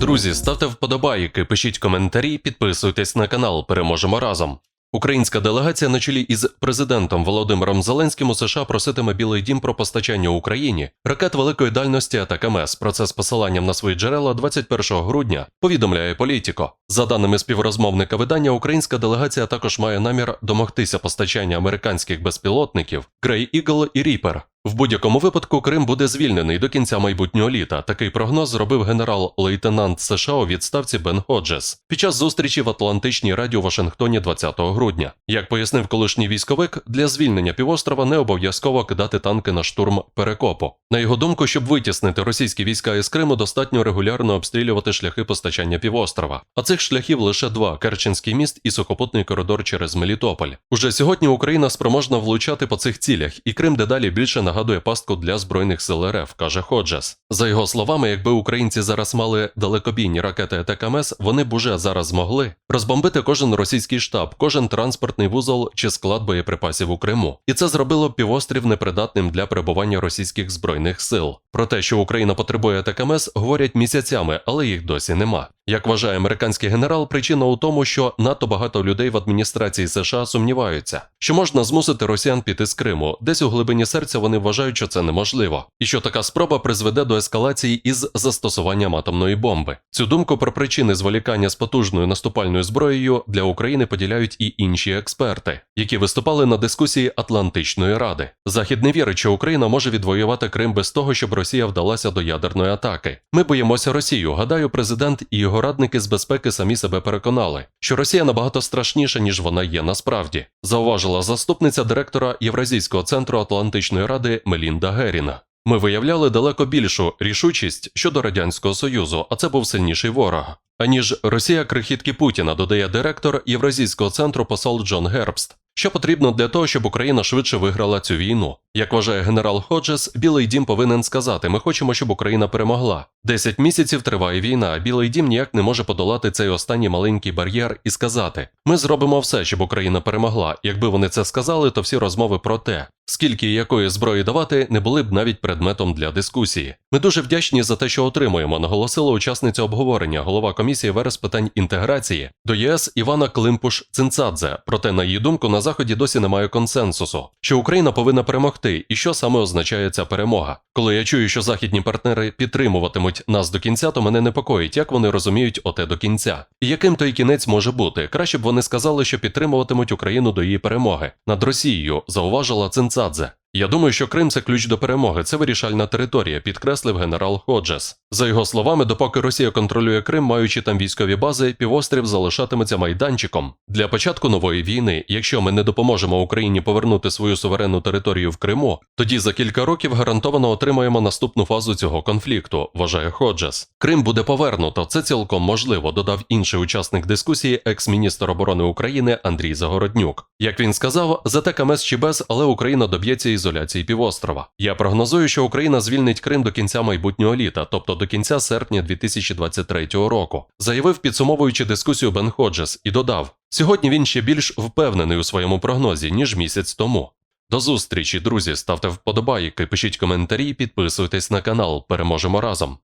Друзі, ставте вподобайки, пишіть коментарі, підписуйтесь на канал. Переможемо разом. Українська делегація на чолі із президентом Володимиром Зеленським у США проситиме Білий Дім про постачання Україні ракет великої дальності АТАКМС. Про це з посиланням на свої джерела 21 грудня повідомляє Політіко. За даними співрозмовника видання, українська делегація також має намір домогтися постачання американських безпілотників Grey Eagle і Reaper. В будь-якому випадку Крим буде звільнений до кінця майбутнього літа. Такий прогноз зробив генерал-лейтенант США у відставці Бен Ходжес під час зустрічі в Атлантичній раді у Вашингтоні 20 грудня. Як пояснив колишній військовик, для звільнення півострова не обов'язково кидати танки на штурм перекопу. На його думку, щоб витіснити російські війська із Криму, достатньо регулярно обстрілювати шляхи постачання півострова. А цих шляхів лише два: Керченський міст і сухопутний коридор через Мелітополь. Уже сьогодні Україна спроможна влучати по цих цілях, і Крим дедалі більше нагадує пастку для збройних сил РФ, каже Ходжес. За його словами, якби українці зараз мали далекобійні ракети ТКМС, вони б уже зараз змогли розбомбити кожен російський штаб, кожен транспортний вузол чи склад боєприпасів у Криму. І це зробило півострів непридатним для перебування російських збройних сил. Про те, що Україна потребує ТКМС, говорять місяцями, але їх досі нема. Як вважає американський генерал, причина у тому, що надто багато людей в адміністрації США сумніваються, що можна змусити росіян піти з Криму, десь у глибині серця вони вважають, що це неможливо, і що така спроба призведе до ескалації із застосуванням атомної бомби. Цю думку про причини зволікання з потужною наступальною зброєю для України поділяють і інші експерти, які виступали на дискусії Атлантичної ради. Захід не вірить, що Україна може відвоювати Крим без того, щоб Росія вдалася до ядерної атаки. Ми боїмося Росію. Гадаю, президент і його радники з безпеки самі себе переконали, що Росія набагато страшніша, ніж вона є насправді, зауважила заступниця директора Євразійського центру Атлантичної ради Мелінда Геріна. Ми виявляли далеко більшу рішучість щодо радянського союзу, а це був сильніший ворог. Аніж Росія крихітки Путіна, додає директор Євразійського центру посол Джон Гербст. Що потрібно для того, щоб Україна швидше виграла цю війну? Як вважає генерал Ходжес, Білий Дім повинен сказати: ми хочемо, щоб Україна перемогла. Десять місяців триває війна, а Білий Дім ніяк не може подолати цей останній маленький бар'єр і сказати: ми зробимо все, щоб Україна перемогла. Якби вони це сказали, то всі розмови про те, скільки якої зброї давати, не були б навіть предметом для дискусії. Ми дуже вдячні за те, що отримуємо, наголосила учасниця обговорення, голова комісії ВР питань інтеграції до ЄС Івана Климпуш Цинцадзе. Проте, на її думку, на заході досі немає консенсусу, що Україна повинна перемогти, і що саме означає ця перемога. Коли я чую, що західні партнери підтримуватимуть нас до кінця, то мене непокоїть, як вони розуміють оте до кінця. І яким той кінець може бути? Краще б вони сказали, що підтримуватимуть Україну до її перемоги над Росією, зауважила Цинцадзе. sadzę. Я думаю, що Крим це ключ до перемоги, це вирішальна територія, підкреслив генерал Ходжес. За його словами, допоки Росія контролює Крим, маючи там військові бази, півострів залишатиметься майданчиком для початку нової війни. Якщо ми не допоможемо Україні повернути свою суверенну територію в Криму, тоді за кілька років гарантовано отримаємо наступну фазу цього конфлікту, вважає Ходжес. Крим буде повернуто. Це цілком можливо, додав інший учасник дискусії, екс-міністр оборони України Андрій Загороднюк. Як він сказав, за ТКМС чи без, але Україна доб'ється ізоляції півострова. Я прогнозую, що Україна звільнить Крим до кінця майбутнього літа, тобто до кінця серпня 2023 року, заявив, підсумовуючи дискусію Бен Ходжес, і додав: сьогодні він ще більш впевнений у своєму прогнозі ніж місяць тому. До зустрічі, друзі. Ставте вподобайки, пишіть коментарі, підписуйтесь на канал. Переможемо разом.